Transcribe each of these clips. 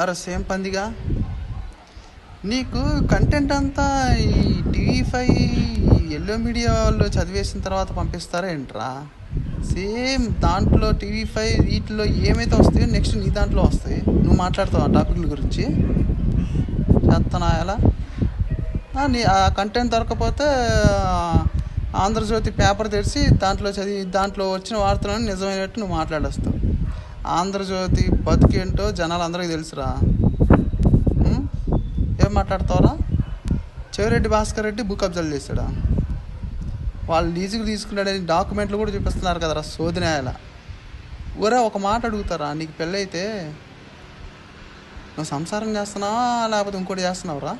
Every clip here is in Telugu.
అరే సేమ్ పందిగా. నీకు కంటెంట్ అంతా ఈ టీవీ ఫైవ్ ఎల్లో మీడియా వాళ్ళు చదివేసిన తర్వాత పంపిస్తారా ఏంట్రా? సేమ్ దాంట్లో టీవీ ఫైవ్ వీటిలో ఏమైతే వస్తాయో నెక్స్ట్ నీ దాంట్లో వస్తాయి. నువ్వు మాట్లాడతావు ఆ టాపిక్ల గురించి. చేస్తానా ఎలా? నీ ఆ కంటెంట్ దొరకపోతే ఆంధ్రజ్యోతి పేపర్ తెరిచి దాంట్లో చదివి దాంట్లో వచ్చిన వార్తలను నిజమైనట్టు నువ్వు మాట్లాడేస్తావు. ఆంధ్రజ్యోతి బతికేంటో జనాలు అందరికీ తెలుసురా ఏం మాట్లాడతావరా? చెవిరెడ్డి భాస్కర్ రెడ్డి బుక్ అబ్జర్వ్ చేశాడా? వాళ్ళు లీజుకు తీసుకున్నాడని డాక్యుమెంట్లు కూడా చూపిస్తున్నారు కదరా శోధనాయాల ఒరే ఒక మాట అడుగుతారా? నీకు పెళ్ళైతే నువ్వు సంసారం చేస్తున్నావా లేకపోతే ఇంకోటి చేస్తున్నావురా?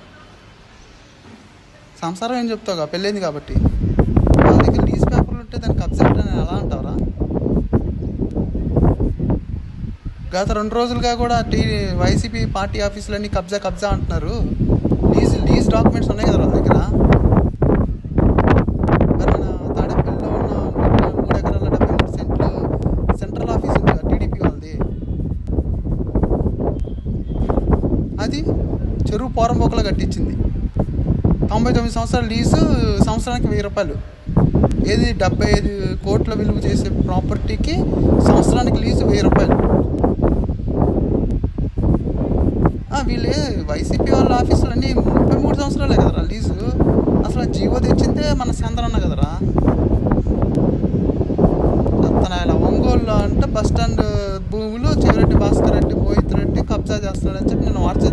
సంసారం ఏం చెప్తావుగా? పెళ్ళైంది కాబట్టి. వాళ్ళ దగ్గర న్యూస్ పేపర్లు ఉంటే దానికి కబ్జా అని ఎలా అంటావురా? గత రెండు రోజులుగా కూడా టీ వైసీపీ పార్టీ ఆఫీసులన్నీ కబ్జా కబ్జా అంటున్నారు. లీజ్ లీజ్ డాక్యుమెంట్స్ ఉన్నాయి కదా వాళ్ళ దగ్గర? మరి తాడేపల్లిలో ఉన్న మూడు మూడు ఎకరాల డెబ్బై మూడు సెంట్లు సెంట్రల్ ఆఫీస్ ఉంది కదా టీడీపీ వాళ్ళది? అది చెరువు పోరంబోకలో కట్టించింది. తొంభై తొమ్మిది సంవత్సరాల లీజు సంవత్సరానికి వెయ్యి రూపాయలు. ఏది డెబ్బై ఐదు కోట్ల విలువ చేసే ప్రాపర్టీకి సంవత్సరానికి లీజు వెయ్యి రూపాయలు ఆ, వీళ్ళే వైసీపీ వాళ్ళ ఆఫీసులు అన్నీ ముప్పై మూడు సంవత్సరాలే కదరా లీజు. అసలు జీవో తెచ్చిందే మన చంద్రన్న కదరా. రత్తనాయల ఒంగోలు అంటే బస్ స్టాండ్ భూములు చివరెడ్డి భాస్కర్ రెడ్డి మోహిత్ రెడ్డి కబ్జా చేస్తాడని చెప్పి నేను వార్త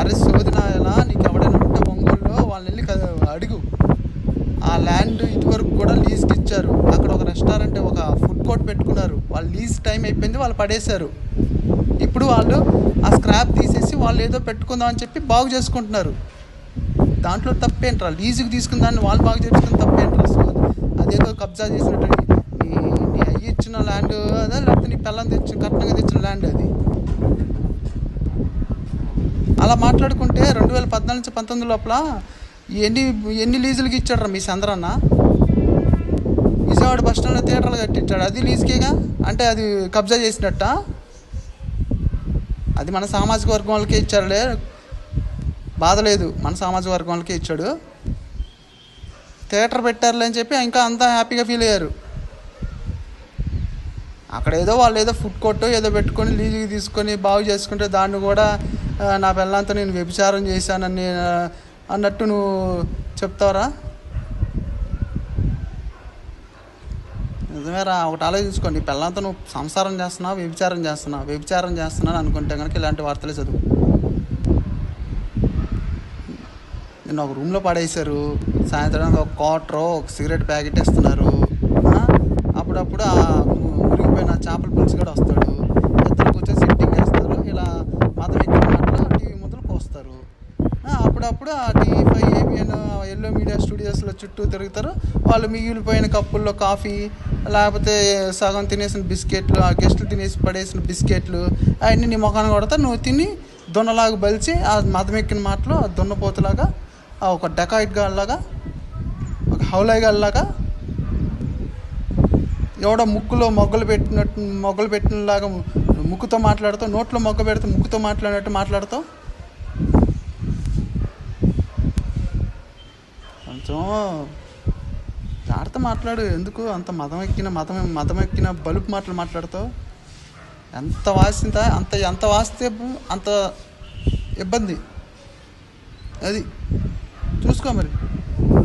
అరే సోదినాయల నీకు ఎవడైనా ఉంటే ఒంగోలులో వాళ్ళని వెళ్ళి అడుగు. ఆ ల్యాండ్ ఇటువరకు కూడా లీజ్కి ఇచ్చారు. అక్కడ ఒక రెస్టారెంట్ ఒక ఫుడ్ కోర్ట్ పెట్టుకున్నారు. వాళ్ళు లీజ్ టైం అయిపోయింది వాళ్ళు పడేశారు. ఇప్పుడు వాళ్ళు ఆ స్క్రాప్ తీసేసి వాళ్ళు ఏదో పెట్టుకుందాం అని చెప్పి బాగు చేసుకుంటున్నారు. దాంట్లో తప్పేంట్రా? లీజుకి తీసుకున్న దాన్ని వాళ్ళు బాగు చేసుకుని తప్పేంట్రా సో అదేదో కబ్జా చేసినట్టు నీ నీ అయ్యి ఇచ్చిన ల్యాండ్ అదే? లేకపోతే నీ పిల్లని తెచ్చిన కట్నంగా తెచ్చిన ల్యాండ్ అది? అలా మాట్లాడుకుంటే రెండు వేల పద్నాలుగు నుంచి పంతొమ్మిది లోపల ఎన్ని ఎన్ని లీజులకి ఇచ్చాడ్రా మీ సందరన్న విజయవాడ బస్ స్టాండ్లో థియేటర్లు కట్టించాడు. అది లీజుకేగా? అంటే అది కబ్జా చేసినట్టా? అది మన సామాజిక వర్గం వాళ్ళకే ఇచ్చారులే. బాధ లేదు. మన సామాజిక వర్గం వాళ్ళకే ఇచ్చాడు. థియేటర్ పెట్టారులే అని చెప్పి ఇంకా అంతా హ్యాపీగా ఫీల్ అయ్యారు. అక్కడ ఏదో వాళ్ళు ఏదో ఫుడ్ కోర్టు ఏదో పెట్టుకొని లీజుకి తీసుకొని బాగు చేసుకుంటే దాన్ని కూడా నా పిల్లంతా నేను వ్యభిచారం చేశానని అన్నట్టు నువ్వు చెప్తావరా? నిజమేరా ఒకటి ఆలోచించుకోండి. పిల్లలతో నువ్వు సంసారం చేస్తున్నావు వ్యభిచారం చేస్తున్నావు? వ్యభిచారం చేస్తున్నాను అనుకుంటే కనుక ఇలాంటి వార్తలే చదువు. నిన్న ఒక రూమ్లో పడేశారు. సాయంత్రం ఒక క్వార్టర్ ఒక సిగరెట్ ప్యాకెట్ ఇస్తున్నారు. అప్పుడప్పుడు ఆ మురిగిపోయిన చేపల పులుసు కూడా వస్తాడు ఇద్దరు కూర్చొని సిట్టింగ్ వేస్తారు ఇలా మతం ఎక్కిన మాటలు టీవీ ముందర పోస్తారు ఆ, అప్పుడప్పుడు ఆ TV five ABN yellow media చుట్టూ తిరుగుతారు. వాళ్ళు మిగిలిపోయిన కప్పుల్లో కాఫీ లేకపోతే సగం తినేసిన బిస్కెట్లు ఆ గెస్ట్లు తినేసి పడేసిన బిస్కెట్లు అవన్నీ నీ ముఖాన్ని కొడతా నువ్వు తిని దున్నలాగా బలిచి ఆ మదమెక్కిన మాటలు ఆ దున్నపోతులాగా ఆ ఒక డెకాయిట్ గాల్లాగా ఒక హౌలై గాల్లాగా ఎవడో ముక్కులో మొగ్గలు పెట్టినట్టు మొగ్గలు పెట్టినలాగా ముక్కుతో మాట్లాడుతావు నోట్లో మొగ్గ పెడితే ముక్కుతో మాట్లాడినట్టు మాట్లాడతావు. కొంచెం జాగ్రత్త మాట్లాడు. ఎందుకు అంత మతం ఎక్కిన మతం మతం ఎక్కిన బలుపు మాటలు మాట్లాడతావు? ఎంత వాసింత అంత ఎంత వాస్తే అంత ఇబ్బంది. అది చూసుకో మరి.